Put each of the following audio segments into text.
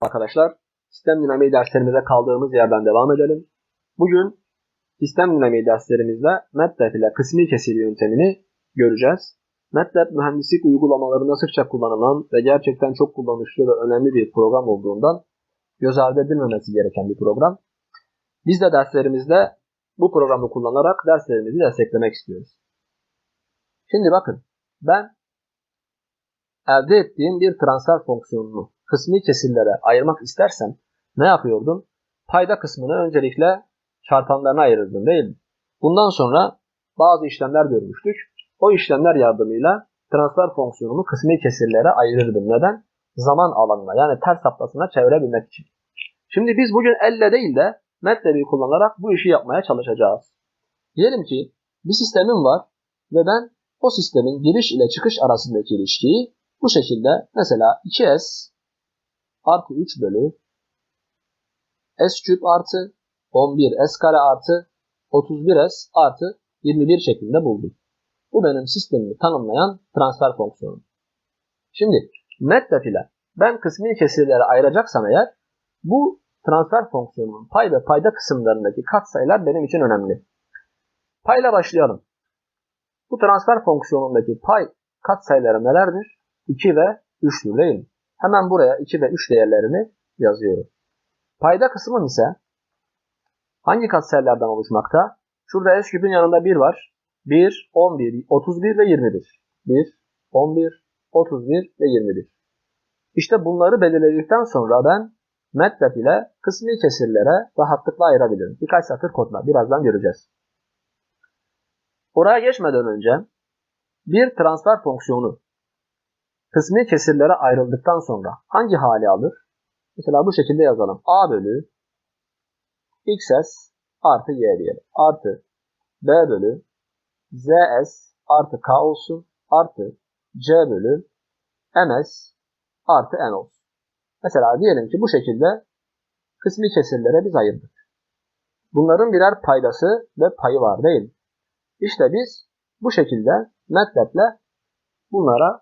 Arkadaşlar sistem dinamiği derslerimize kaldığımız yerden devam edelim. Bugün sistem dinamiği derslerimizde MATLAB ile kısmi kesir yöntemini göreceğiz. MATLAB mühendislik uygulamalarında sıkça kullanılan ve gerçekten çok kullanışlı ve önemli bir program olduğundan göz ardı edilmemesi gereken bir program. Biz de derslerimizde bu programı kullanarak derslerimizi desteklemek istiyoruz. Şimdi bakın ben elde ettiğim bir transfer fonksiyonunu kısmi kesirlere ayırmak istersem ne yapıyordum? Payda kısmını öncelikle çarpanlarına ayırırdım değil mi? Bundan sonra bazı işlemler görmüştük. O işlemler yardımıyla transfer fonksiyonunu kısmi kesirlere ayırırdım. Neden? Zaman alanına yani ters haftasına çevirebilmek için. Şimdi biz bugün elle değil de MATLAB'i kullanarak bu işi yapmaya çalışacağız. Diyelim ki bir sistemim var ve ben o sistemin giriş ile çıkış arasındaki ilişkiyi bu şekilde mesela 2S artı 3 bölü S küp artı 11 S kare artı 31S artı 21 şeklinde buldum. Bu benim sistemimi tanımlayan transfer fonksiyonu. Şimdi MATLAB ile ben kısmi kesirlere ayıracaksam eğer bu transfer fonksiyonunun pay ve payda kısımlarındaki katsayılar benim için önemli. Payla başlayalım. Bu transfer fonksiyonundaki pay katsayıları nelerdir? 2 ve 3'tür değil mi? Hemen buraya 2 ve 3 değerlerini yazıyorum. Payda kısmım ise hangi katsayılardan oluşmakta? Şurada S küpün yanında 1 var. 1, 11, 31 ve 21. 1, 11, 31 ve 21. İşte bunları belirledikten sonra ben MATLAB ile kısmi kesirlere rahatlıkla ayırabilirim. Birkaç satır kodla birazdan göreceğiz. Oraya geçmeden önce bir transfer fonksiyonu kısmi kesirlere ayrıldıktan sonra hangi hali alır? Mesela bu şekilde yazalım. A bölü xs artı y diyelim. Artı b bölü zs artı k olsun. Artı c bölü ms artı n olsun. Mesela diyelim ki bu şekilde kısmi kesirlere biz ayırdık. Bunların birer paydası ve payı var değil mi? İşte biz bu şekilde MATLAB'le bunlara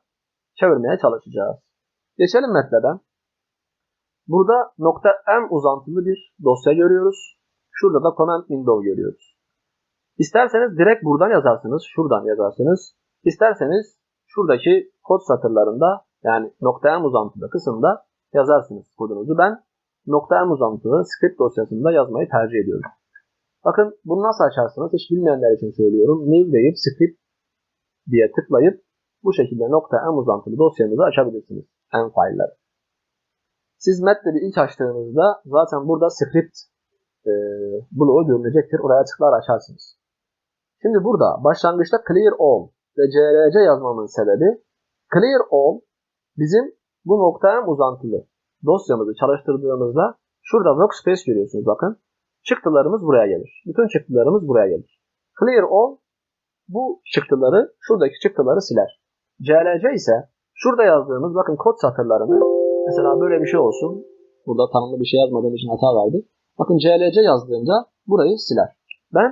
çevirmeye çalışacağız. Geçelim MATLAB'e. Burada nokta M uzantılı bir dosya görüyoruz. Şurada da command window görüyoruz. İsterseniz direkt buradan yazarsınız, şuradan yazarsınız. İsterseniz şuradaki kod satırlarında yani nokta M uzantılı kısımda yazarsınız kodunuzu. Ben nokta M uzantılı script dosyasında yazmayı tercih ediyorum. Bakın bunu nasıl açarsınız hiç bilmeyenler için söylüyorum. New deyip script diye tıklayıp bu şekilde nokta M uzantılı dosyamızı açabilirsiniz. M file'ları. Siz MATLAB'i ilk açtığınızda zaten burada script e, bloğu görünecektir. Oraya tıklar açarsınız. Şimdi burada başlangıçta clear all ve crc yazmamın sebebi clear all bizim bu nokta M uzantılı dosyamızı çalıştırdığımızda şurada workspace görüyorsunuz bakın. Çıktılarımız buraya gelir. Bütün çıktılarımız buraya gelir. Clear all bu çıktıları, şuradaki çıktıları siler. CLC ise şurada yazdığımız bakın kod satırlarını mesela böyle bir şey olsun. Burada tanımlı bir şey yazmadığım için hata verdi. Bakın CLC yazdığımda burayı siler. Ben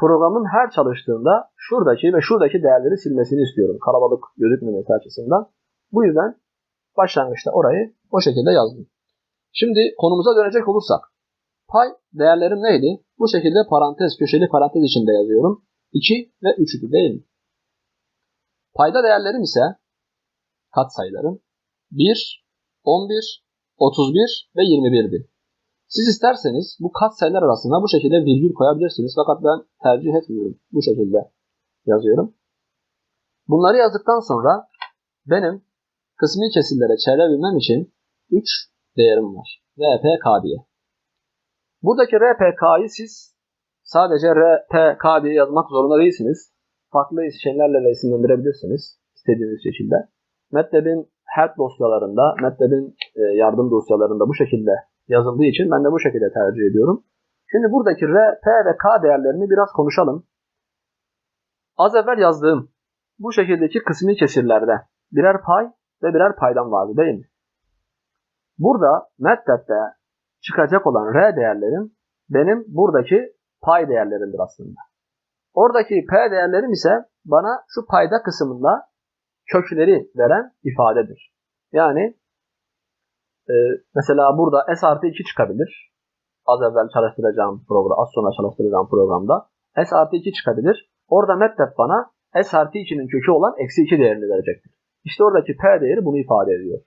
programın her çalıştığında şuradaki ve şuradaki değerleri silmesini istiyorum. Kalabalık gözükmemesi açısından. Bu yüzden başlangıçta orayı o şekilde yazdım. Şimdi konumuza dönecek olursak. Pay değerlerim neydi? Bu şekilde parantez, köşeli parantez içinde yazıyorum. 2 ve 3'ü değil mi? Payda değerlerim ise katsayılarım 1, 11, 31 ve 21'di. Siz isterseniz bu katsayılar arasında bu şekilde virgül koyabilirsiniz. Fakat ben tercih etmiyorum. Bu şekilde yazıyorum. Bunları yazdıktan sonra benim kısmi kesirlere çevirebilmem için 3 değerim var. RPK diye. Buradaki RPK'yı siz sadece RPK diye yazmak zorunda değilsiniz. Farklı şeylerle isimlendirebilirsiniz istediğiniz şekilde. MATLAB'in help dosyalarında, MATLAB'in e, yardım dosyalarında bu şekilde yazıldığı için ben de bu şekilde tercih ediyorum. Şimdi buradaki R, P ve K değerlerini biraz konuşalım. Az evvel yazdığım bu şekildeki kısmi kesirlerde birer pay ve birer paydan vardı değil mi? Burada MATLAB'de çıkacak olan R değerlerim benim buradaki pay değerlerimdir aslında. Oradaki P değerlerim ise bana şu payda kısmında kökleri veren ifadedir. Yani e, mesela burada S artı 2 çıkabilir. Az evvel çalıştıracağım program, az sonra çalıştıracağım programda. S artı 2 çıkabilir. Orada MATLAB bana S artı 2'nin kökü olan eksi 2 değerini verecektir. İşte oradaki P değeri bunu ifade ediyor.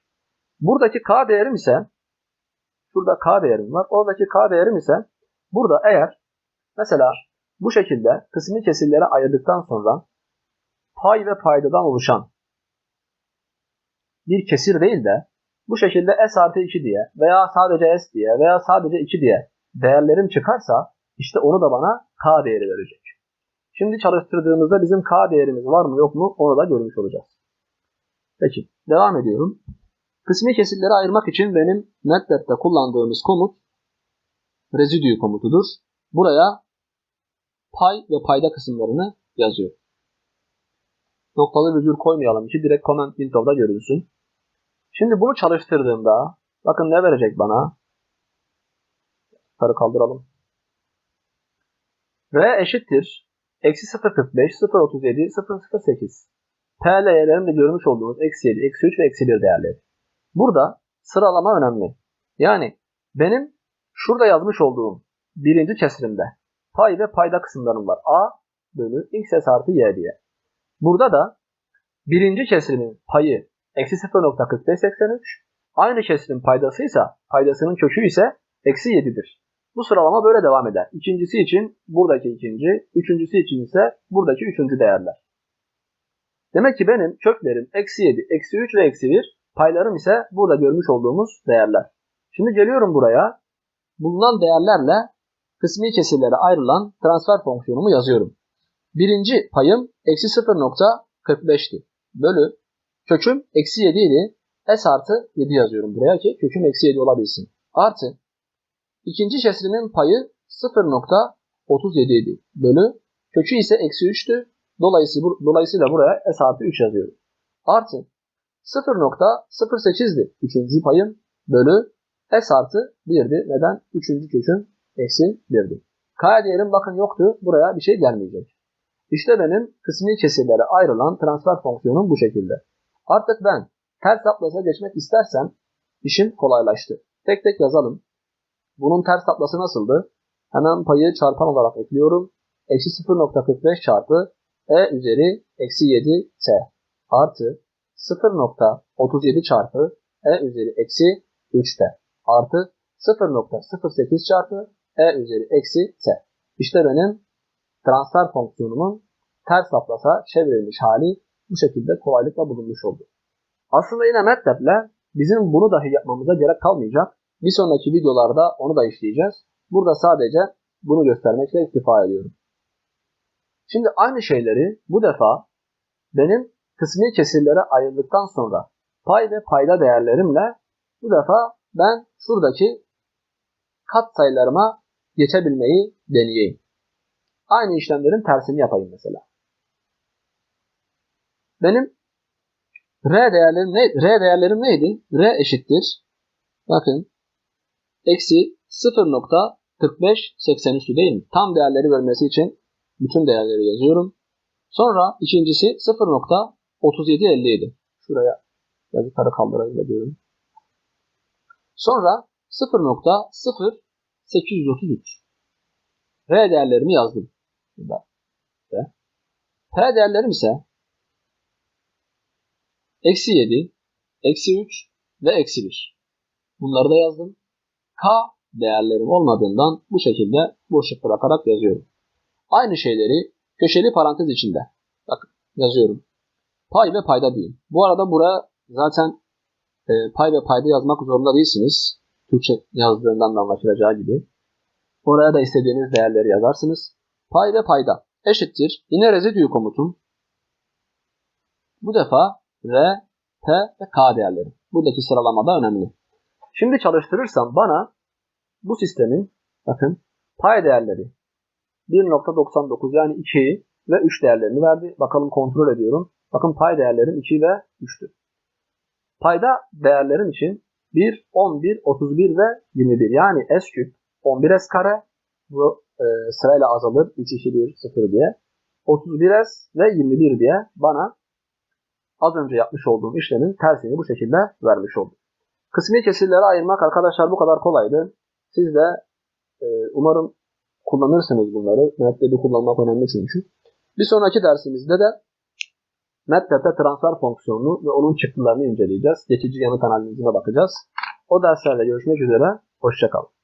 Buradaki K değerim ise şurada K değerim var. Oradaki K değerim ise burada eğer mesela bu şekilde kısmi kesirlere ayırdıktan sonra pay ve paydadan oluşan bir kesir değil de bu şekilde S artı 2 diye veya sadece S diye veya sadece 2 diye değerlerim çıkarsa işte onu da bana K değeri verecek. Şimdi çalıştırdığımızda bizim K değerimiz var mı yok mu onu da görmüş olacağız. Peki devam ediyorum. Kısmi kesirleri ayırmak için benim MATLAB'de kullandığımız komut residue komutudur. Buraya pay ve payda kısımlarını yazıyor. Noktalı virgül koymayalım ki direkt comment window'da görülsün. Şimdi bunu çalıştırdığımda bakın ne verecek bana? Yukarı kaldıralım. R eşittir. Eksi 0.45, 0.37, 0.08. PL'lerin de görmüş olduğunuz eksi 7, eksi 3 ve eksi 1 değerleri. Burada sıralama önemli. Yani benim şurada yazmış olduğum birinci kesirimde pay ve payda kısımlarım var. A bölü xs artı y diye. Burada da birinci kesirimin payı eksi 0.4583 aynı kesirin paydası ise paydasının kökü ise eksi 7'dir. Bu sıralama böyle devam eder. İkincisi için buradaki ikinci, üçüncüsü için ise buradaki üçüncü değerler. Demek ki benim köklerim eksi 7, eksi 3 ve eksi 1, paylarım ise burada görmüş olduğumuz değerler. Şimdi geliyorum buraya. Bulunan değerlerle kısmi kesirlere ayrılan transfer fonksiyonumu yazıyorum. Birinci payım eksi 0.45'ti. Bölü köküm eksi 7 idi. S artı 7 yazıyorum buraya ki köküm eksi 7 olabilsin. Artı ikinci kesirimin payı 0.37 idi. Bölü kökü ise eksi 3'tü. Dolayısıyla, dolayısıyla buraya S artı 3 yazıyorum. Artı 0.08'di üçüncü payım bölü S artı 1'di. Neden? Üçüncü köküm eksi 1'di. K değerim bakın yoktu. Buraya bir şey gelmeyecek. İşte benim kısmi kesirlere ayrılan transfer fonksiyonum bu şekilde. Artık ben ters Laplace'a geçmek istersem işim kolaylaştı. Tek tek yazalım. Bunun ters tablası nasıldı? Hemen payı çarpan olarak ekliyorum. Eksi 0.45 çarpı e üzeri eksi 7 t artı 0.37 çarpı e üzeri eksi 3 t artı 0.08 çarpı e üzeri eksi t. İşte benim transfer fonksiyonumun ters Laplace'a çevrilmiş hali bu şekilde kolaylıkla bulunmuş oldu. Aslında yine MATLAB'le bizim bunu dahi yapmamıza gerek kalmayacak. Bir sonraki videolarda onu da işleyeceğiz. Burada sadece bunu göstermekle iktifa ediyorum. Şimdi aynı şeyleri bu defa benim kısmi kesirlere ayrıldıktan sonra pay ve payda değerlerimle bu defa ben şuradaki kat sayılarıma geçebilmeyi deneyeyim. Aynı işlemlerin tersini yapayım mesela. Benim R değerlerim, ne, R değerlerim neydi? R eşittir. Bakın. Eksi 0.45 80 değil mi? Tam değerleri vermesi için bütün değerleri yazıyorum. Sonra ikincisi 0.3757. Şuraya yukarı kaldırabilirim. Sonra 0.0 833. R değerlerimi yazdım. Burada. Ve P değerlerim ise eksi 7, eksi 3 ve eksi 1. Bunları da yazdım. K değerlerim olmadığından bu şekilde boşluk bırakarak yazıyorum. Aynı şeyleri köşeli parantez içinde. Bakın yazıyorum. Pay ve payda değil. Bu arada buraya zaten e, pay ve payda yazmak zorunda değilsiniz. Türkçe yazdığından da anlaşılacağı gibi. Oraya da istediğiniz değerleri yazarsınız. Pay ve payda eşittir. Yine residue komutum. Bu defa R, P ve K değerleri. Buradaki sıralamada önemli. Şimdi çalıştırırsam bana bu sistemin bakın pay değerleri 1.99 yani 2 ve 3 değerlerini verdi. Bakalım kontrol ediyorum. Bakın pay değerlerim 2 ve 3'tü. Payda değerlerim için 1, 11, 31 ve 21 yani S küp 11S kare bu e, sırayla azalır 3, 2, 1, 0 diye. 31S ve 21 diye bana az önce yapmış olduğum işlemin tersini bu şekilde vermiş oldu. Kısmi kesirlere ayırmak arkadaşlar bu kadar kolaydı. Siz de e, umarım kullanırsınız bunları. MATLAB'i kullanmak önemli çünkü. Bir sonraki dersimizde de MATLAB'de transfer fonksiyonunu ve onun çıktılarını inceleyeceğiz. Geçici yanıt analizine bakacağız. O derslerle görüşmek üzere. Hoşçakalın.